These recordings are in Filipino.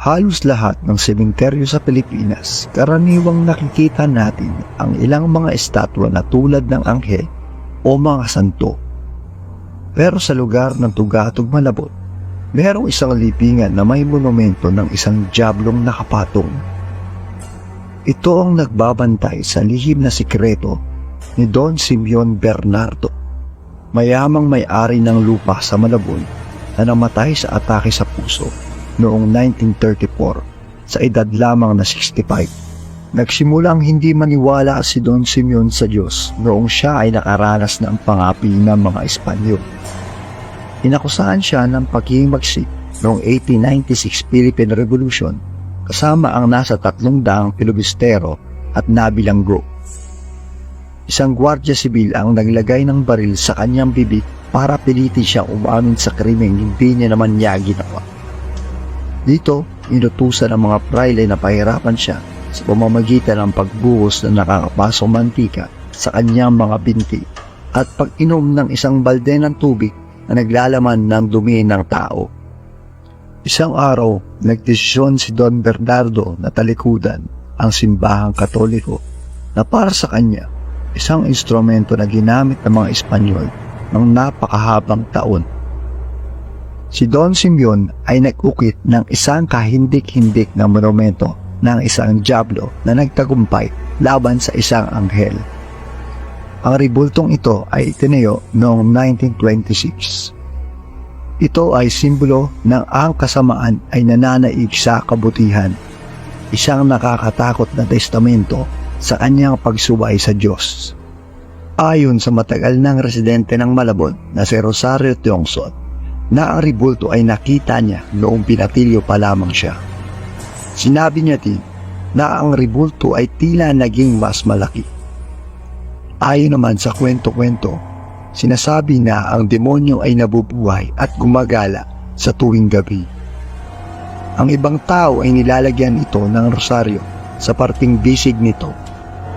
halos lahat ng sementeryo sa Pilipinas, karaniwang nakikita natin ang ilang mga estatwa na tulad ng anghel o mga santo. Pero sa lugar ng Tugatog Malabot, merong isang libingan na may monumento ng isang diablong nakapatong. Ito ang nagbabantay sa lihim na sikreto ni Don Simeon Bernardo, mayamang may-ari ng lupa sa Malabon na namatay sa atake sa puso noong 1934 sa edad lamang na 65. Nagsimulang hindi maniwala si Don Simeon sa Diyos noong siya ay nakaranas ng pangapi ng mga Espanyol. Inakusahan siya ng paghihimagsik noong 1896 Philippine Revolution kasama ang nasa tatlong daang pilubistero at nabilanggo. Isang gwardya sibil ang naglagay ng baril sa kanyang bibig para pilitin siya umamin sa krimeng hindi niya naman niya ginawa. Dito, inutusan ng mga praile na pahirapan siya sa pamamagitan ng pagbuhos ng nakakapasong mantika sa kanyang mga binti at pag-inom ng isang balde ng tubig na naglalaman ng dumi ng tao. Isang araw, nagdesisyon si Don Bernardo na talikudan ang simbahang katoliko na para sa kanya, isang instrumento na ginamit ng mga Espanyol ng napakahabang taon. Si Don Simeon ay nag-ukit ng isang kahindik-hindik na monumento ng isang diablo na nagtagumpay laban sa isang anghel. Ang ribultong ito ay itinayo noong 1926. Ito ay simbolo ng ang kasamaan ay nananaig sa kabutihan, isang nakakatakot na testamento sa kanyang pagsuway sa Diyos. Ayon sa matagal ng residente ng Malabon na si Rosario Tiongson, na ang ribulto ay nakita niya noong pinatilyo pa lamang siya. Sinabi niya din na ang ribulto ay tila naging mas malaki. Ayon naman sa kwento-kwento, sinasabi na ang demonyo ay nabubuhay at gumagala sa tuwing gabi. Ang ibang tao ay nilalagyan ito ng rosaryo sa parting bisig nito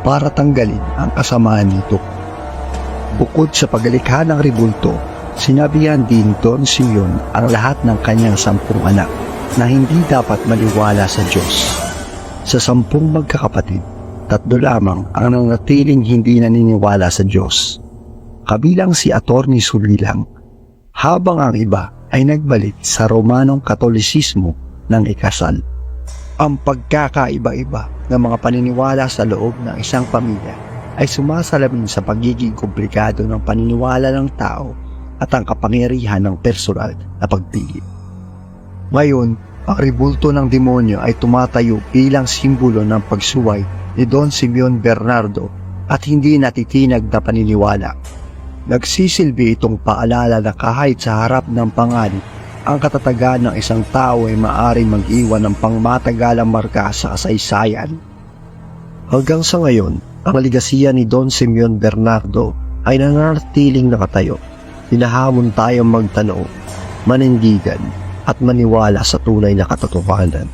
para tanggalin ang kasamaan nito. Bukod sa pagalikha ng ribulto, sinabihan din Don Simeon ang lahat ng kanyang sampung anak na hindi dapat maniwala sa Diyos. Sa sampung magkakapatid, tatlo lamang ang nanatiling hindi naniniwala sa Diyos. Kabilang si Attorney Sulilang, habang ang iba ay nagbalik sa Romanong Katolisismo ng ikasal. Ang pagkakaiba-iba ng mga paniniwala sa loob ng isang pamilya ay sumasalamin sa pagiging komplikado ng paniniwala ng tao at ang kapangyarihan ng personal na pagpili. Ngayon, ang ribulto ng demonyo ay tumatayo bilang simbolo ng pagsuway ni Don Simeon Bernardo at hindi natitinag na paniniwala. Nagsisilbi itong paalala na kahit sa harap ng panganib, ang katatagan ng isang tao ay maaaring mag-iwan ng pangmatagalang marka sa kasaysayan. Hanggang sa ngayon, ang ligasiya ni Don Simeon Bernardo ay nananatiling nakatayo. Hinahamon tayong magtanong, manindigan at maniwala sa tunay na katotohanan.